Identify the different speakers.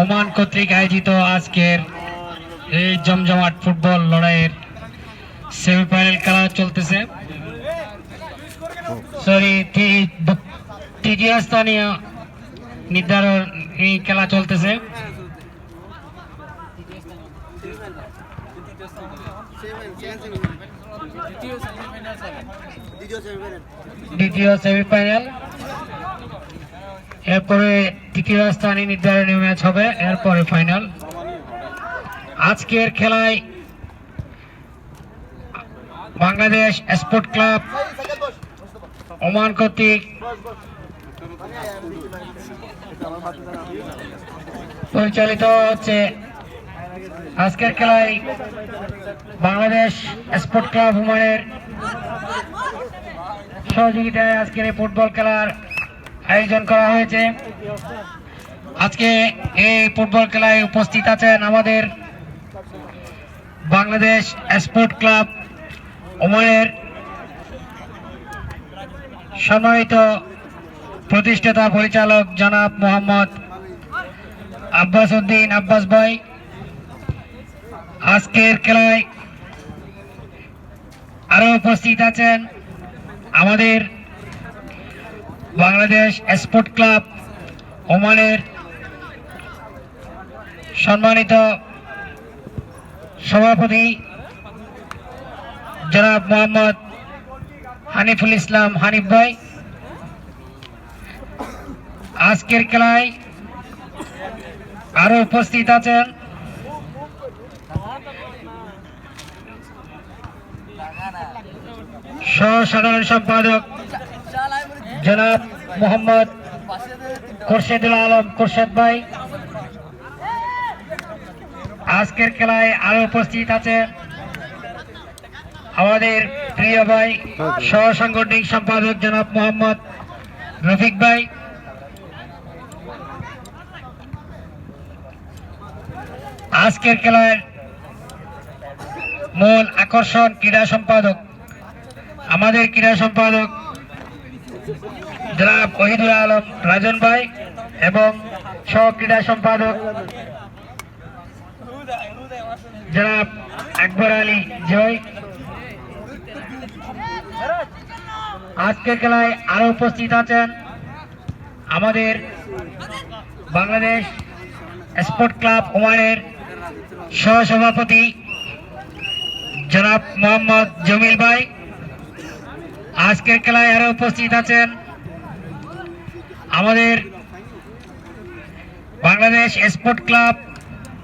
Speaker 1: Oman কর্তৃক আয়োজিত আজকের এই জমজমাট ফুটবল লড়াইয়ের সেমিফাইনাল খেলা চলতেছে। সরি তৃতীয় স্থানীয় নির্ধারণ এই খেলা চলতেছে। দ্বিতীয় সেমিফাইনাল এরপরে তৃতীয় স্থানে নির্ধারণী ম্যাচ হবে, এরপরে ফাইনাল। আজকের খেলায় বাংলাদেশ স্পোর্ট ক্লাব ওমান কর্তৃক পরিচালিত হচ্ছে। আজকের খেলায় বাংলাদেশ স্পোর্ট ক্লাব ওমানের সহযোগিতায় আজকের এই ফুটবল খেলার আয়োজন করা হয়েছে। আজকে এই ফুটবল খেলায় উপস্থিত আছেন আমাদের বাংলাদেশ স্পোর্ট ক্লাব ওমানের সম্মানিত প্রতিষ্ঠাতা পরিচালক জনাব মোহাম্মদ আব্বাস উদ্দিন আব্বাস ভাই। আজকের খেলায় আরও উপস্থিত আছেন আমাদের বাংলাদেশ স্পোর্ট ক্লাব ওমানের সম্মানিত সভাপতি জনাব মোহাম্মদ হানিফুল ইসলাম হানিফ ভাই। আজকের খেলায় আরও উপস্থিত আছেন। সহ সাধারণ সম্পাদক জনাব মোহাম্মদ খোরশেদুল আলম খোরশেদ ভাই। আজকের খেলায় আরও উপস্থিত আছেন আমাদের প্রিয় ভাই সহ সাংগঠনিক সম্পাদক জনাব মোহাম্মদ রফিক ভাই। আজকের খেলার মূল আকর্ষণ ক্রীড়া সম্পাদক, আমাদের ক্রীড়া সম্পাদক জনাব ওহিদুল আলম রাজন ভাই এবং সহক্রীড়া সম্পাদক জনাব আকবর আলী জয়। আজকের খেলায় আরও উপস্থিত আছেন আমাদের বাংলাদেশ স্পোর্ট ক্লাব ওমানের সহসভাপতি জনাব মোহাম্মদ জমিল ভাই। আজকের খেলায় আরও উপস্থিত আছেন আমাদের বাংলাদেশ স্পোর্ট ক্লাব